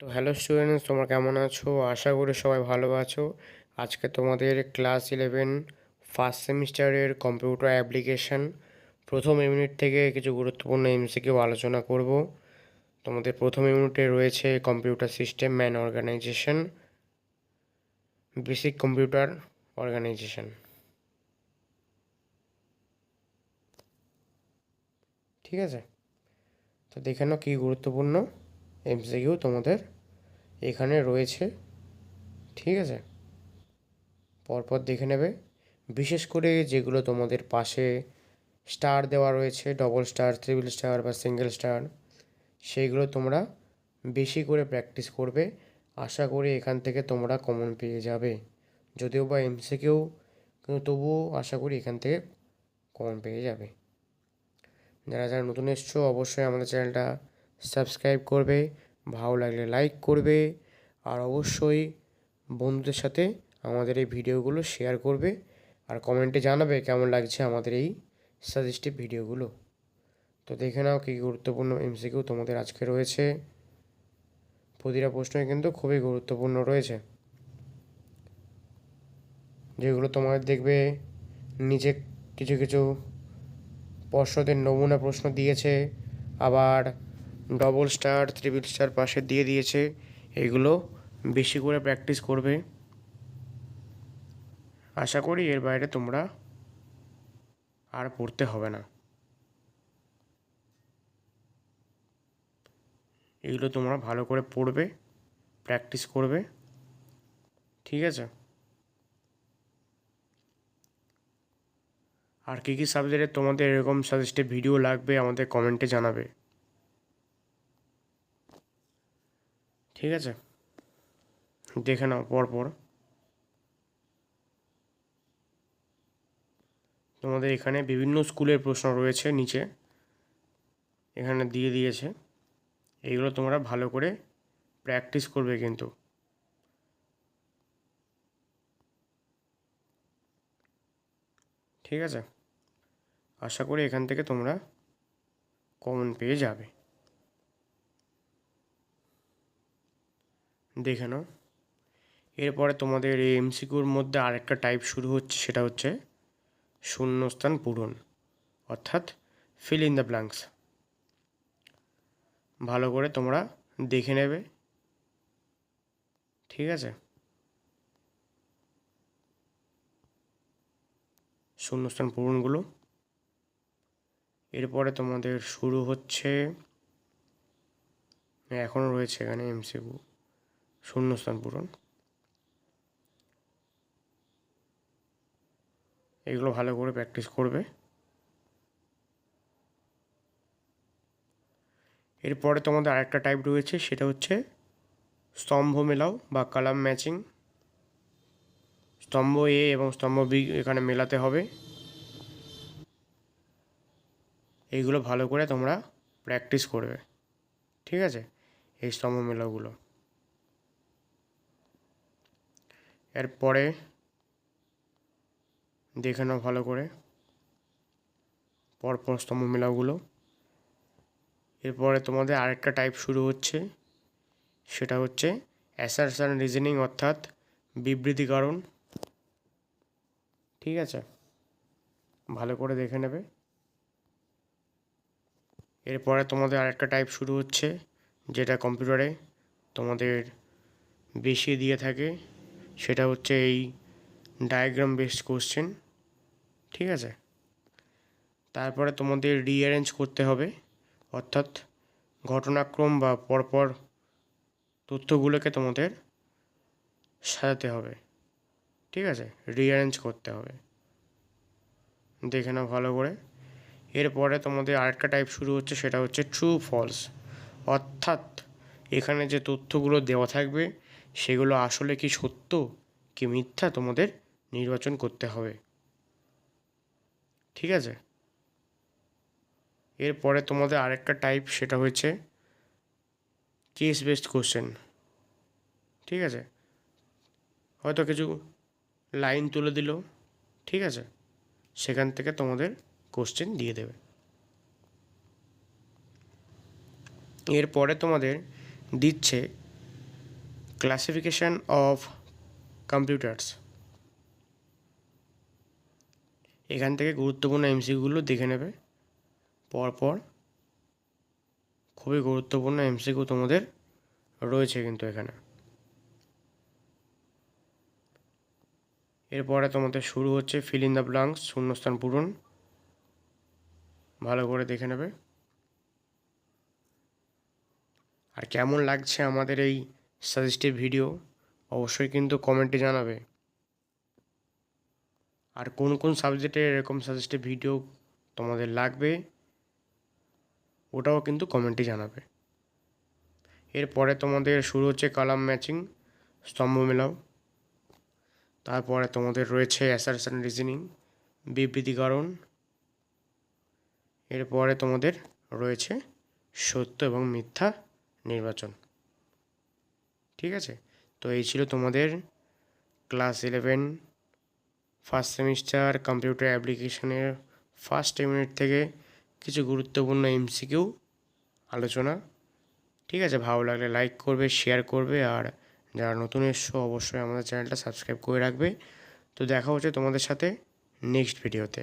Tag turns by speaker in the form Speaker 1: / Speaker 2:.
Speaker 1: তো hello students তোমরা কেমন আছো? আশা করি সবাই ভালো আছো। আজকে তোমাদের ক্লাস ইলেভেন ফার্স্ট সেমিস্টারের কম্পিউটার অ্যাপ্লিকেশন প্রথম ইউনিট থেকে কিছু গুরুত্বপূর্ণ এমসিকিউ আলোচনা করব। তোমাদের প্রথম ইউনিটে রয়েছে computer system man organization basic computer organization ঠিক আছে? তো দেখে নাও কী গুরুত্বপূর্ণ। এমসিকিউ তোমাদের এখানে রয়েছে, ঠিক আছে? পরপর দেখে নেবে। বিশেষ করে যেগুলো তোমাদের পাশে স্টার দেওয়া রয়েছে ডবল স্টার ট্রিপল স্টার বা সিঙ্গেল স্টার সেইগুলো তোমরা বেশি করে প্র্যাকটিস করবে। আশা করি এখান থেকে তোমরা কমন পেয়ে যাবে। যদিও বা এমসিকিউ কিন্তু তবুও আশা করি এখান থেকে কমন পেয়ে যাবে। যারা যারা নতুন এসছো, অবশ্যই আমাদের চ্যানেলটা সাবস্ক্রাইব করবে, ভালো লাগলে লাইক করবে আর অবশ্যই বন্ধুদের সাথে আমাদের এই ভিডিওগুলো শেয়ার করবে আর কমেন্টে জানাবে কেমন লাগছে আমাদের এই সাজেস্টিভ ভিডিওগুলো। তো দেখে নাও কী গুরুত্বপূর্ণ এমসিকিউ তোমাদের আজকে রয়েছে। প্রতিটা প্রশ্নই কিন্তু খুবই গুরুত্বপূর্ণ রয়েছে। যেগুলো তোমাদের দেখবে নিচে কিছু কিছু পর্ষদের নমুনা প্রশ্ন দিয়েছে, আবার ডবল স্টার ট্রিপল স্টার পাশে দিয়ে দিয়েছে। এগুলো বেশি করে প্র্যাকটিস করবে। আশা করি এর বাইরে তোমরা আর পড়তে হবে না। এগুলো তোমরা ভালো করে পড়বে প্র্যাকটিস করবে। ঠিক আছে? আর কী কী সাবজেক্টে তোমাদের এরকম সাজেস্টে ভিডিও লাগবে আমাদের কমেন্টে জানাবে। ঠিক আছে? দেখে নাও পরপর। তোমাদের এখানে বিভিন্ন স্কুলের প্রশ্ন রয়েছে নিচে। এখানে দিয়ে দিয়েছে। এইগুলো তোমরা ভালো করে প্র্যাকটিস করবে কিন্তু। ঠিক আছে? আশা করি এখান থেকে তোমরা কমন পেয়ে যাবে। দেখে নাও। এরপরে তোমাদের এই এমসিকিউর মধ্যে আরেকটা টাইপ শুরু হচ্ছে, সেটা হচ্ছে শূন্যস্থান পূরণ, অর্থাৎ ফিল ইন দ্য ব্ল্যাঙ্কস ভালো করে তোমরা দেখে নেবে। ঠিক আছে? শূন্যস্থান পূরণগুলো। এরপরে তোমাদের শুরু হচ্ছে এখনও রয়েছে এখানে এমসিকিউ শূন্যস্থান পূরণ। এগুলো ভালো করে প্র্যাকটিস করবে। এরপরে তোমাদের আরেকটা টাইপ রয়েছে, সেটা হচ্ছে স্তম্ভ মেলাও বা কালাম ম্যাচিং স্তম্ভ এ এবং স্তম্ভ বি এখানে মেলাতে হবে। এইগুলো ভালো করে তোমরা প্র্যাকটিস করবে। ঠিক আছে? এই স্তম্ভ মেলাগুলো। এরপরে দেখে নাও ভালো করে পরপর স্তম্ভ মেলাগুলো। এরপরে তোমাদের আরেকটা টাইপ শুরু হচ্ছে, সেটা হচ্ছে অ্যাসারশন রিজনিং অর্থাৎ বিবৃতিকরণ। ঠিক আছে? ভালো করে দেখে নেবে। এরপরে তোমাদের আরেকটা টাইপ শুরু হচ্ছে, যেটা কম্পিউটারে তোমাদের বেশি দিয়ে থাকে। সেটা হচ্ছে এই ডায়াগ্রাম বেসড কোশ্চেন ঠিক আছে? তারপরে তোমাদের রিঅ্যারেঞ্জ করতে হবে, অর্থাৎ ঘটনাক্রম বা পরপর তথ্যগুলোকে তোমাদের সাজাতে হবে, ঠিক আছে? রিঅ্যারেঞ্জ করতে হবে। দেখে নাও ভালো করে। এরপরে তোমাদের আরেকটা টাইপ শুরু হচ্ছে, সেটা হচ্ছে ট্রু ফলস অর্থাৎ এখানে যে তথ্যগুলো দেওয়া থাকবে সেগুলো আসলে কি সত্য? কি মিথ্যা তোমাদের নির্বাচন করতে হবে? ঠিক আছে? এরপরে তোমাদের আরেকটা টাইপ সেটা হয়েছে কেস বেসড কোশ্চেন ঠিক আছে? হয়তো কিছু লাইন তুলে দিল। ঠিক আছে? সেখান থেকে তোমাদের কোশ্চেন দিয়ে দেবে। এরপরে তোমাদের দিচ্ছে ক্লাসিফিকেশন অফ কম্পিউটার্স। এখান থেকে গুরুত্বপূর্ণ এমসিগুলো দেখে নেবে। পরপর খুবই গুরুত্বপূর্ণ এমসিকিউ তোমাদের রয়েছে কিন্তু এখানে। এরপরে তোমাদের শুরু হচ্ছে ফিল ইন দ্য ব্লাঙ্কস শূন্যস্থান পূরণ। ভালো করে দেখে নেবে। আর কেমন লাগছে আমাদের এই সাজেস্টিভ ভিডিও, অবশ্যই কিন্তু কমেন্টে জানাবে। আর কোন কোন সাবজেক্টে এরকম সাজেস্টিভ ভিডিও তোমাদের লাগবে, ওটাও কিন্তু কমেন্টে জানাবে। এরপরে তোমাদের শুরু হচ্ছে কালাম ম্যাচিং, স্তম্ভ মেলাও। তারপরে তোমাদের রয়েছে অ্যাসারশন রিজনিং, বিবৃতিকরণ। এরপরে তোমাদের রয়েছে সত্য এবং মিথ্যা নির্বাচন। ঠিক আছে? তো এই ছিল তোমাদের class eleven first semester computer অ্যাপ্লিকেশনের ফার্স্ট ইউনিট থেকে কিছু গুরুত্বপূর্ণ এমসিকিউ আলোচনা। ঠিক আছে? ভালো লাগলে লাইক করবে শেয়ার করবে, আর যারা নতুন এসছো অবশ্যই আমাদের চ্যানেলটা সাবস্ক্রাইব করে রাখবে। তো দেখা হচ্ছে তোমাদের সাথে নেক্সট ভিডিওতে